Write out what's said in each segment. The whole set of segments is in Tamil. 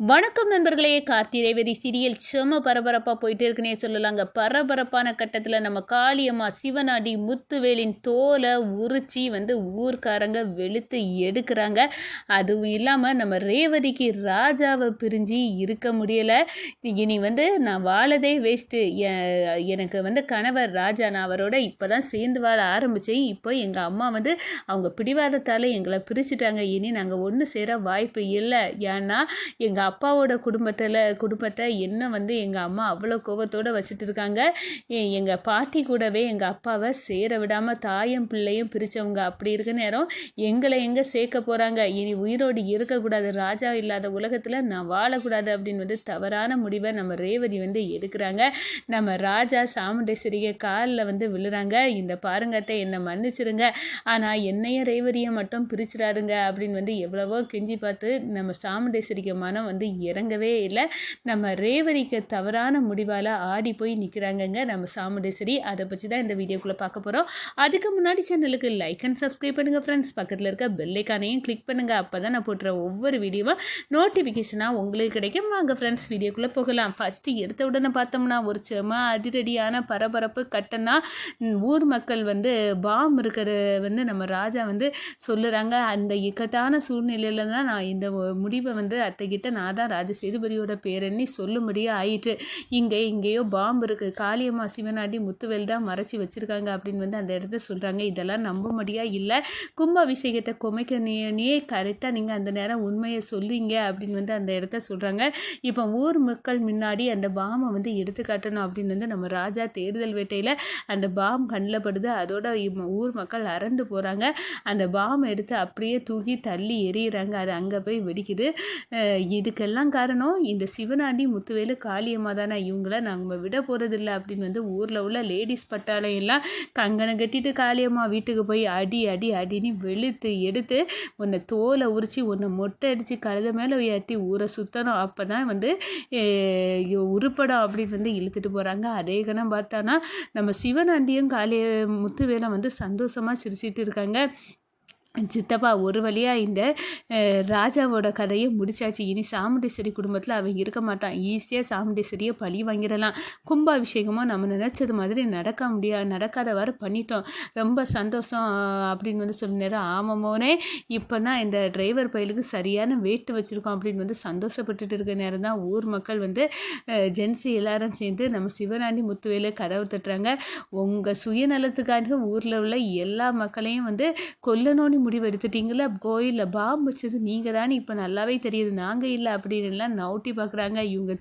வணக்கம் நண்பர்களே கார்த்தி ரேவதி சீரியல் செம பரபரப்பாக போயிட்டு இருக்குன்னே சொல்லலாங்க. பரபரப்பான கட்டத்தில் நம்ம காளியம்மா சிவனாடி முத்துவேலின் தோலை உரிச்சி வந்து ஊர்க்காரங்க வெளுத்து எடுக்கிறாங்க. அதுவும் இல்லாமல் நம்ம ரேவதிக்கு ராஜாவை பிரிஞ்சு இருக்க முடியலை. இனி வந்து நான் வாழதே வேஸ்ட்டு எனக்கு வந்து கணவர் ராஜா நான் அவரோட இப்போ தான் சேர்ந்து வாழ ஆரம்பித்தேன் இப்போ எங்கள் அம்மா வந்து அவங்க பிடிவாதத்தால் எங்களை பிரிச்சுட்டாங்க. இனி நாங்கள் ஒன்று சேர வாய்ப்பு இல்லை. ஏன்னா எங்கள் அப்பாவோட குடும்பத்தில் குடும்பத்தை என்ன வந்து எங்கள் அம்மா அவ்வளோ கோபத்தோடு வச்சுட்டு இருக்காங்க? எங்கள் பாட்டி கூடவே எங்கள் அப்பாவை சேர விடாமல் தாயும் பிள்ளையும் பிரித்தவங்க அப்படி இருக்க நேரம் எங்களை எங்கே சேர்க்க போகிறாங்க இனி உயிரோடு இருக்கக்கூடாது ராஜா இல்லாத உலகத்தில் நான் வாழக்கூடாது அப்படின்னு வந்து தவறான முடிவை நம்ம ரேவதி வந்து எடுக்கிறாங்க. நம்ம ராஜா சாமுண்டேஸ்வரியை காலில் வந்து விழுறாங்க. இந்த பாருங்கத்தை என்னை மன்னிச்சிருங்க. ஆனால் என்னையும் ரேவதியை மட்டும் பிரிச்சிடாதுங்க அப்படின்னு வந்து எவ்வளவோ கெஞ்சி பார்த்து நம்ம சாமுண்டேஸ்வரிக்கு மனம் வந்து வந்து இறங்கவே இல்லை. நம்ம ரேவதிக்கு தவறான முடிவால் ஆடி போய் நிற்கிறாங்கங்க நம்ம சாமுண்டேஸ்வரி. அதை பற்றி தான் இந்த வீடியோக்குள்ளே பார்க்க போகிறோம் அதுக்கு முன்னாடி சேனலுக்கு லைக் அண்ட் சப்ஸ்கிரைப் பண்ணுங்கள் ஃப்ரெண்ட்ஸ் பக்கத்தில் இருக்க பெல்லைக்கானையும் கிளிக் பண்ணுங்கள் அப்போ தான் நான் போட்டுற ஒவ்வொரு வீடியோவும் நோட்டிஃபிகேஷனாக உங்களுக்கு கிடைக்கும். வாங்க ஃப்ரெண்ட்ஸ் வீடியோக்குள்ளே போகலாம். ஃபஸ்ட்டு எடுத்த உடனே பார்த்தோம்னா ஒரு செம அதிரடியான பரபரப்பு கட்டம்னா ஊர் மக்கள் வந்து பாம் இருக்கிற வந்து நம்ம ராஜா வந்து சொல்லுறாங்க. அந்த இக்கட்டான சூழ்நிலையில் தான் நான் இந்த முடிவை வந்து அத்தைக்கிட்ட நான் தான் ராஜ சேதுபதியோட பேரெண்ணி சொல்லும்படியாக ஆயிட்டு இங்கே இங்கேயோ பாம்பு இருக்குது காளியம்மா சிவனாடி முத்துவேல் தான் மறைச்சி வச்சுருக்காங்க அப்படின்னு வந்து அந்த இடத்த சொல்கிறாங்க இதெல்லாம் நம்பும்படியாக இல்லை. கும்பாபிஷேகத்தை குமைக்க நீ கரெக்டாக நீங்கள் அந்த நேரம் உண்மையை சொல்லுங்க அப்படின்னு வந்து அந்த இடத்த சொல்கிறாங்க இப்போ ஊர் மக்கள் முன்னாடி அந்த பாம்பை வந்து எடுத்து காட்டணும் அப்படின்னு வந்து நம்ம ராஜா தேர்தல் வேட்டையில் அந்த பாம் கண்ணில் படுது. அதோட ஊர் மக்கள் அரண்டு போகிறாங்க அந்த பாம் எடுத்து அப்படியே தூக்கி தள்ளி எறிகிறாங்க அது அங்கே போய் வெடிக்குது. இதுக்கு இதுக்கெல்லாம் காரணம் இந்த சிவனாண்டி முத்துவேலு காளியம்மா தானே இவங்கள நம்ம விட போகிறதில்ல அப்படின்னு வந்து ஊரில் உள்ள லேடிஸ் பட்டாளையெல்லாம் எல்லாம் கங்கனை கட்டிட்டு காளியம்மா வீட்டுக்கு போய் அடி அடி அடின்னு வெளுத்து எடுத்து உன்னை தோலை உரித்து உன்னை மொட்டை அடித்து கழுத மேலே உயர்த்தி ஊரை சுற்றணும் அப்போ தான் வந்து உருப்படம் அப்படின்னு வந்து இழுத்துட்டு போகிறாங்க அதே கணம் பார்த்தானா நம்ம சிவனாண்டியும் காளிய முத்துவேலை வந்து சந்தோஷமாக சிரிச்சிட்டு இருக்காங்க. சித்தப்பா ஒரு வழியாக இந்த ராஜாவோட கதையை முடிச்சாச்சு. இனி சாமுண்டேஸ்வரி குடும்பத்தில் அவன் இருக்க மாட்டான். ஈஸியாக சாமுண்டேஸ்வரியை பழி வாங்கிடலாம். கும்பாபிஷேகமாக நம்ம நினச்சது மாதிரி நடக்க முடியாது நடக்காதவாறு பண்ணிட்டோம். ரொம்ப சந்தோஷம் அப்படின்னு வந்து சொல்ல நேரம் ஆமாமோனே இப்போ தான் இந்த டிரைவர் பயிலுக்கு சரியான வெயிட் வச்சுருக்கோம் அப்படின்னு வந்து சந்தோஷப்பட்டுட்டு இருக்க நேரம் தான் ஊர் மக்கள் வந்து ஜென்ஸி எல்லாரும் சேர்ந்து நம்ம சிவராண்டி முத்துவேல கதவை தட்டுறாங்க. உங்கள் சுயநலத்துக்காண்டி ஊரில் உள்ள எல்லா மக்களையும் வந்து கொல்லணும்னு முடிவு எடுத்துட்டீங்களா கோயிலில் பாம்பு வச்சது நீங்கள் தானே இப்போ நல்லாவே தெரியுது. நாங்கள் இல்லை அப்படின்லாம் நவுட்டி பார்க்குறாங்க இவங்க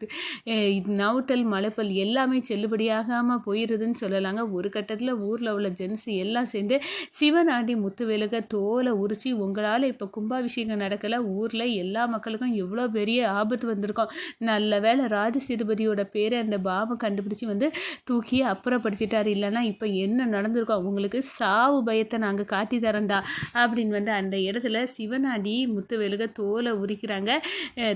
நவுட்டல் மலைப்பல் எல்லாமே செல்லுபடியாகாமல் போயிடுதுன்னு சொல்லலாங்க. ஒரு கட்டத்தில் ஊரில் உள்ள ஜென்ஸ் எல்லாம் சேர்ந்து சிவனாண்டி முத்துவேலுக தோலை உரிச்சு உங்களால் இப்போ கும்பாபிஷேகம் நடக்கலை. ஊரில் எல்லா மக்களுக்கும் எவ்வளோ பெரிய ஆபத்து வந்திருக்கோம். நல்ல வேலை ராஜ சேதுபதியோட பேரை அந்த பாம்பை கண்டுபிடிச்சி வந்து தூக்கி அப்புறப்படுத்திட்டார். இல்லைன்னா இப்போ என்ன நடந்திருக்கோம்? உங்களுக்கு சாவு பயத்தை நாங்கள் காட்டி தரண்டா அப்படி அப்படின்னு வந்து அந்த இடத்துல சிவனாடி முத்துவேலுக தோலை உரிக்கிறாங்க.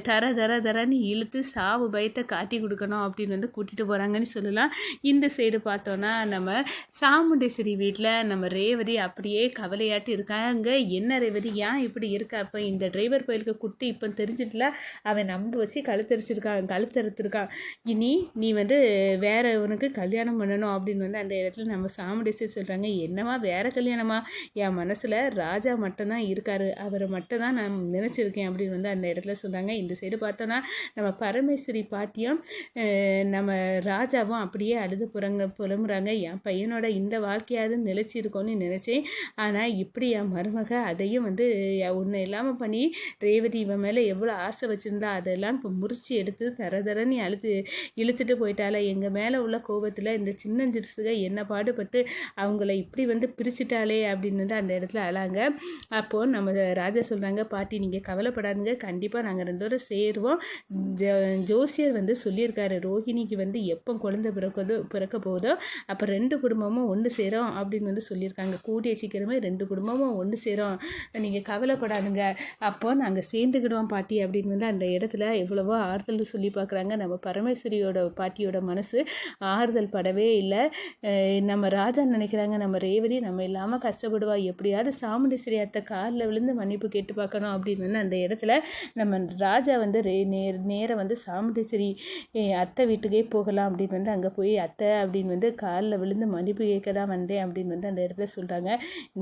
தர தர தரன்னு இழுத்து சாவு பயத்தை காட்டி கொடுக்கணும் அப்படின்னு வந்து கூட்டிகிட்டு போகிறாங்கன்னு சொல்லலாம். இந்த சைடு பார்த்தோன்னா நம்ம சாமுண்டேஸ்வரி வீட்டில் நம்ம ரேவதி அப்படியே கவலையாட்டு இருக்காங்க. என்ன ரேவதி? ஏன் இப்படி இருக்கா? அப்போ இந்த டிரைவர் கோயிலுக்கு குட்டி இப்போ தெரிஞ்சிட்டல அவன் நம்ப வச்சு கழுத்தரிச்சிருக்கான் கழுத்தறுத்துருக்கான். இனி நீ வந்து வேற உனக்கு கல்யாணம் பண்ணணும் அப்படின்னு வந்து அந்த இடத்துல நம்ம சாமுண்டேஸ்வரி சொல்கிறாங்க என்னவா வேற கல்யாணமா? என் மனசில் ராஜா ராஜா மட்டும்தான் இருக்கார். அவரை மட்டும் தான் நான் நினச்சிருக்கேன் அப்படின்னு வந்து அந்த இடத்துல சொன்னாங்க. இந்த சைடு பார்த்தோன்னா நம்ம பரமேஸ்வரி பாட்டியும் நம்ம ராஜாவும் அப்படியே அழுது புறங்க புலம்புறாங்க. என் பையனோட இந்த வாழ்க்கையாவது நிலச்சிருக்கோன்னு நினச்சேன். ஆனால் இப்படி என் மருமக அதையும் வந்து ஒன்று இல்லாமல் பண்ணி ரேவதி இவன் மேலே எவ்வளோ ஆசை வச்சுருந்தா அதெல்லாம் இப்போ முறிச்சு எடுத்து தர தரன்னு அழுத்து இழுத்துட்டு போயிட்டால எங்கள் மேலே உள்ள கோபத்தில் இந்த சின்னஞ்சிறுசுக என்ன பாடுபட்டு அவங்கள இப்படி வந்து பிரிச்சுட்டாலே அப்படின்னு வந்து அந்த இடத்துல அழாங்க. அப்போது நம்ம ராஜா சொல்கிறாங்க பாட்டி நீங்கள் கவலைப்படாதுங்க. கண்டிப்பாக நாங்கள் ரெண்டு பேரும் சேருவோம். ஜோசியர் வந்து சொல்லியிருக்காரு ரோஹிணிக்கு வந்து எப்போ குழந்தை பிறக்கதோ பிறக்க போதோ அப்போ ரெண்டு குடும்பமும் ஒன்று சேரும் அப்படின்னு வந்து சொல்லியிருக்காங்க. கூடிய சீக்கிரமே ரெண்டு குடும்பமும் ஒன்று சேரும். நீங்கள் கவலைப்படாதுங்க. அப்போது நாங்கள் சேர்ந்துக்கிடுவோம் பாட்டி அப்படின்னு வந்து அந்த இடத்துல எவ்வளவோ ஆறுதல் சொல்லி பார்க்குறாங்க. நம்ம பரமேஸ்வரியோட பாட்டியோட மனசு ஆறுதல் படவே இல்லை. நம்ம ராஜா நினைக்கிறாங்க. நம்ம ரேவதி நம்ம இல்லாமல் கஷ்டப்படுவா. எப்படியாவது சாமுண்டி பரமேஸ்வரி அத்தை காலில் விழுந்து மன்னிப்பு கேட்டு பார்க்கணும் அப்படின்னு வந்து அந்த இடத்துல நம்ம ராஜா வந்து ரே நேர் நேராக வந்து சாமுண்டேஸ்வரி அத்தை வீட்டுக்கே போகலாம் அப்படின்னு வந்து அங்கே போய் அத்தை அப்படின்னு வந்து காலில் விழுந்து மன்னிப்பு கேட்க தான் வந்தேன் அப்படின்னு வந்து அந்த இடத்துல சொல்கிறாங்க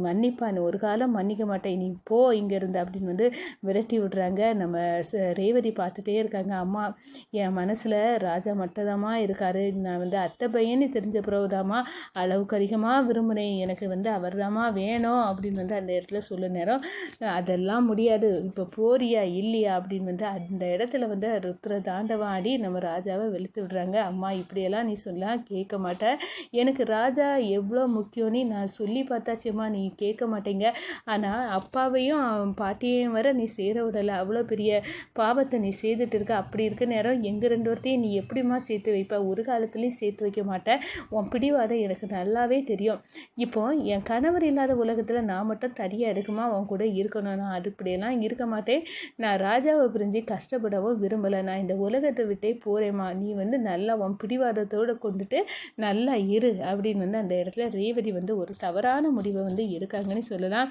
மன்னிப்பான் ஒரு காலம் மன்னிக்க மாட்டேன் நீ போ இங்கேருந்து அப்படின்னு வந்து விரட்டி விடுறாங்க. நம்ம ரேவதி பார்த்துட்டே இருக்காங்க. அம்மா என் மனசில் ராஜா மட்டும்தாம்மா இருக்காரு. நான் வந்து அத்தை பையன்னு தெரிஞ்ச பிறகுதாம்மா அளவுக்கு அதிகமாக விரும்புகிறேன் எனக்கு வந்து அவர் வேணும் அப்படின்னு வந்து அந்த இடத்துல சொல்ல நேரம். அதெல்லாம் முடியாது. இப்போ போறியா இல்லையா அப்படின்னு வந்து அந்த இடத்துல வந்து ருத்ர தாண்டவம் ஆடி நம்ம ராஜாவை வெளுத்து விடுறாங்க. அம்மா இப்படியெல்லாம் நீ சொல்லலாம் கேட்க மாட்டேன் எனக்கு ராஜா எவ்வளோ முக்கியம்னு நான் சொல்லி பார்த்தாச்சும்மா நீ கேட்க மாட்டேங்க. ஆனால் அப்பாவையும் பாட்டியையும் வர நீ சேர விடலை. அவ்வளோ பெரிய பாவத்தை நீ செய்துட்டு இருக்க. அப்படி இருக்க நேரம் எங்கள் ரெண்டு ஒருத்தையும் நீ எப்படிமா சேர்த்து வைப்ப? ஒரு காலத்துலேயும் சேர்த்து வைக்க மாட்டேன் உன் பிடிவாதம் எனக்கு நல்லாவே தெரியும். இப்போ என் கணவர் இல்லாத உலகத்தில் நான் மட்டும் தனி தனியாக எடுக்குமா அவன் கூட இருக்கணும் நான் அது இப்படியெல்லாம் இருக்க மாட்டேன். நான் ராஜாவை பிரிஞ்சு கஷ்டப்படவும் விரும்பலை. நான் இந்த உலகத்தை விட்டே போகிறேம்மா நீ வந்து நல்லா உன் பிடிவாதத்தோடு கொண்டுட்டு நல்லா இரு அப்படின்னு வந்து அந்த இடத்துல ரேவதி வந்து ஒரு தவறான முடிவை வந்து எடுக்காங்கன்னு சொல்லலாம்.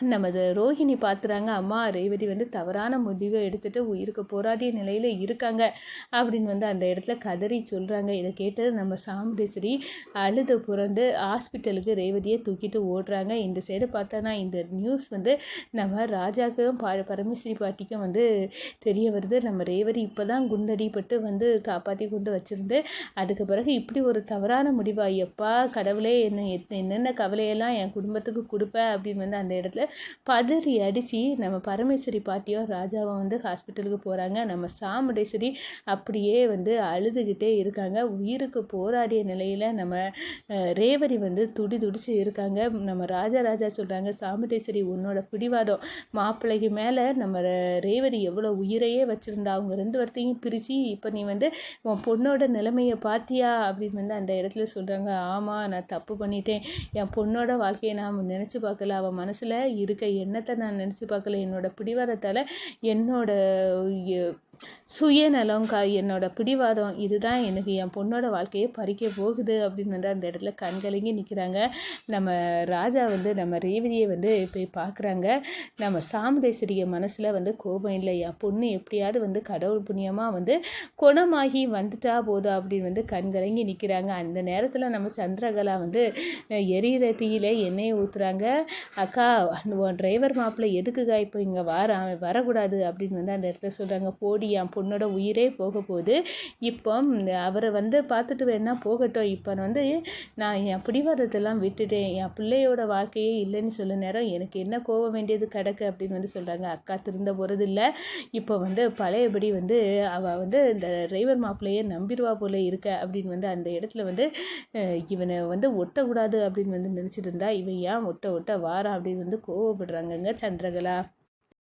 நமது ரோஹிணி பார்த்துறாங்க அம்மா ரேவதி வந்து தவறான முடிவை எடுத்துகிட்டு உயிருக்கு போராடிய நிலையில் இருக்காங்க. அப்படின்னு வந்து அந்த இடத்துல கதறி சொல்கிறாங்க இதை கேட்டது நம்ம சாமுண்டேஸ்வரி அழுது புரண்டு ஹாஸ்பிட்டலுக்கு ரேவதியை தூக்கிட்டு ஓடுறாங்க. இந்த சைடு பார்த்தோன்னா இந்த நியூஸ் வந்து நம்ம ராஜாவுக்கும் பா பரமேஸ்வரி பாட்டிக்கும் வந்து தெரிய வருது. நம்ம ரேவதி இப்போ தான் குண்டடிப்பட்டு வந்து காப்பாற்றி கொண்டு வச்சுருந்து அதுக்கு பிறகு இப்படி ஒரு தவறான முடிவா? எப்பா கடவுளே என்ன என்னென்ன கவலையெல்லாம் என் குடும்பத்துக்கு கொடுப்பேன் அப்படின்னு வந்து அந்த இடத்துல பதறி அடித்து நம்ம பரமேஸ்வரி பாட்டியும் ராஜாவும் வந்து ஹாஸ்பிட்டலுக்கு போகிறாங்க நம்ம சாமுடேஸ்வரி அப்படியே வந்து அழுதுகிட்டே இருக்காங்க. உயிருக்கு போராடிய நிலையில் நம்ம ரேவதி வந்து துடி துடிச்சு இருக்காங்க. நம்ம ராஜா ராஜா சொல்கிறாங்க சாமுடேஸ்வரி உன்னோட பிடிவாதம். மாப்பிள்ளைக்கு மேலே நம்ம ரேவதி எவ்வளோ உயிரையே வச்சுருந்தா அவங்க ரெண்டு வார்த்தையும் பிரித்து இப்போ நீ வந்து உன் பொண்ணோட நிலைமையை பார்த்தியா அப்படின்னு வந்து அந்த இடத்துல சொல்கிறாங்க ஆமாம் நான் தப்பு பண்ணிட்டேன். என் பொண்ணோட வாழ்க்கையை நான் நினச்சி பார்க்கல. அவன் மனசில் இருக்க எண்ணத்தை நான் நினச்சி பார்க்கல. என்னோட பிடிவாதத்தால் என்னோட சுயநலம்க்கா என்னோட பிடிவாதம் இதுதான். எனக்கு என் பொண்ணோட வாழ்க்கையை பறிக்க போகுது அப்படின்னு வந்து அந்த இடத்துல கண்கலங்கி நிற்கிறாங்க நம்ம ராஜா வந்து நம்ம ரேவதியை வந்து போய் பார்க்குறாங்க நம்ம சாமுதேஸ்வரிய மனசில் வந்து கோபம் இல்லை. என் பொண்ணு எப்படியாவது வந்து கடவுள் புண்ணியமாக வந்து குணமாகி வந்துட்டா போதும் அப்படின்னு வந்து கண்கலங்கி நிற்கிறாங்க அந்த நேரத்தில் நம்ம சந்திரகலா வந்து எரியிற தீயில எண்ணெயை ஊற்றுறாங்க அக்கா உன் டிரைவர் மாப்பிள்ளை எதுக்குக்கா இப்போ இங்கே வர வரக்கூடாது அப்படின்னு வந்து அந்த இடத்துல சொல்கிறாங்க போடி என் பொண்ணோட உயிரே போக போகுது இப்போ அவரை வந்து பார்த்துட்டு வேணா போகட்டும். இப்போ வந்து நான் என் பிடிவாதத்தெல்லாம் விட்டுட்டேன். என் பிள்ளையோட வாழ்க்கையே இல்லைன்னு சொல்ல நேரம் எனக்கு என்ன கோவம் வேண்டியது கிடக்கு அப்படின்னு வந்து சொல்கிறாங்க அக்கா திருந்த போகிறது இல்லை இப்போ வந்து பழையபடி வந்து அவள் வந்து இந்த டிரைவர் மாப்பிள்ளையே நம்பிடுவா போல இருக்க அப்படின்னு வந்து அந்த இடத்துல வந்து இவனை வந்து ஒட்டக்கூடாது அப்படின்னு வந்து நினச்சிட்டு இருந்தா இவன் ஏன் ஒட்ட ஒட்ட வாரான் அப்படின்னு வந்து கோவப்படுறாங்கங்க சந்திரகலா.